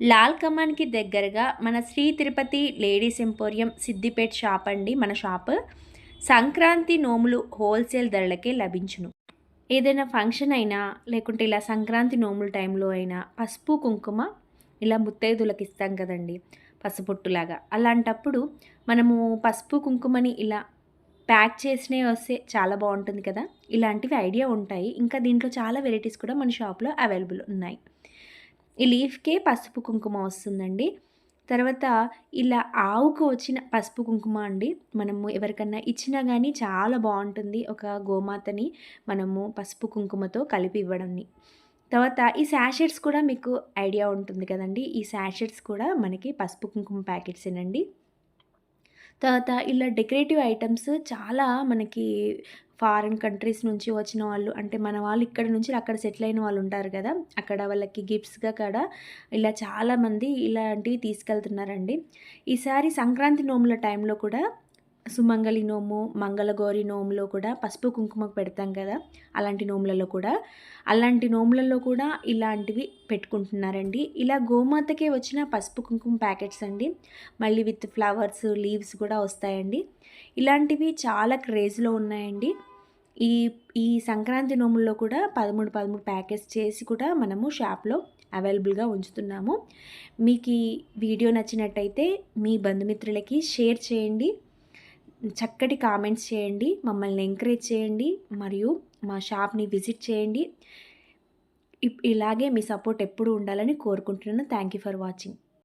లాల్ కమాన్కి దగ్గరగా మన Shri Tirupati ladies emporium Siddipet shop అండి మన షాప్. సంక్రాంతి నోములు హోల్సేల్ ధరలకే లభించును. ఏదైనా ఫంక్షన్ అయినా లేకుంటే ఇలా సంక్రాంతి నోముల టైంలో అయినా పసుపు కుంకుమ ఇలా ముత్తైదులకు ఇస్తాం కదండి పసుపొట్టులాగా. అలాంటప్పుడు మనము పసుపు కుంకుమని ఇలా ప్యాక్ చేసినవి వస్తే చాలా బాగుంటుంది కదా? ఇలాంటివి ఐడియా ఉంటాయి. ఇంకా దీంట్లో చాలా వెరైటీస్ కూడా మన షాప్లో అవైలబుల్ ఉన్నాయి. ఈ లీఫ్కే పసుపు కుంకుమ వస్తుందండి. తర్వాత ఇలా ఆవుకు వచ్చిన పసుపు కుంకుమ అండి. మనము ఎవరికన్నా ఇచ్చినా కానీ చాలా బాగుంటుంది ఒక గోమాతని మనము పసుపు కుంకుమతో కలిపి ఇవ్వడంని తర్వాత ఈ శాషెట్స్ కూడా మీకు ఐడియా ఉంటుంది కదండి. ఈ శాషెట్స్ కూడా మనకి పసుపు కుంకుమ ప్యాకెట్స్ ఏనండి తర్వాత ఇలా డెకరేటివ్ ఐటమ్స్ చాలా మనకి ఫారిన్ కంట్రీస్ నుంచి వచ్చిన వాళ్ళు అంటే మన వాళ్ళు ఇక్కడ నుంచి అక్కడ సెటిల్ అయిన వాళ్ళు ఉంటారు కదా అక్కడ వాళ్ళకి గిఫ్ట్స్గా కూడా ఇలా చాలామంది ఇలాంటివి తీసుకెళ్తున్నారండి. ఈసారి సంక్రాంతి నోముల టైంలో కూడా సుమంగళి నోము మంగళగౌరి నోములో కూడా పసుపు కుంకుమ పెడతాం కదా అలాంటి నోములలో కూడా. అలాంటి నోములలో కూడా ఇలాంటివి పెట్టుకుంటున్నారండి. ఇలా గోమాతకే వచ్చిన పసుపు కుంకుమ ప్యాకెట్స్ అండి. మళ్ళీ విత్ ఫ్లవర్స్ లీవ్స్ కూడా వస్తాయండి. ఇలాంటివి చాలా క్రేజ్లో ఉన్నాయండి. ఈ ఈ సంక్రాంతి నోముల్లో కూడా పదమూడు పదమూడు ప్యాకెట్స్ చేసి కూడా మనము షాప్లో అవైలబుల్గా ఉంచుతున్నాము. మీకు ఈ వీడియో నచ్చినట్టయితే మీ బంధుమిత్రులకి షేర్ చేయండి. చక్కటి కామెంట్స్ చేయండి మమ్మల్ని ఎంకరేజ్ చేయండి మరియు మా షాప్ని విజిట్ చేయండి. ఇలాగే మీ సపోర్ట్ ఎప్పుడు ఉండాలని కోరుకుంటున్నాను. Thank you for watching.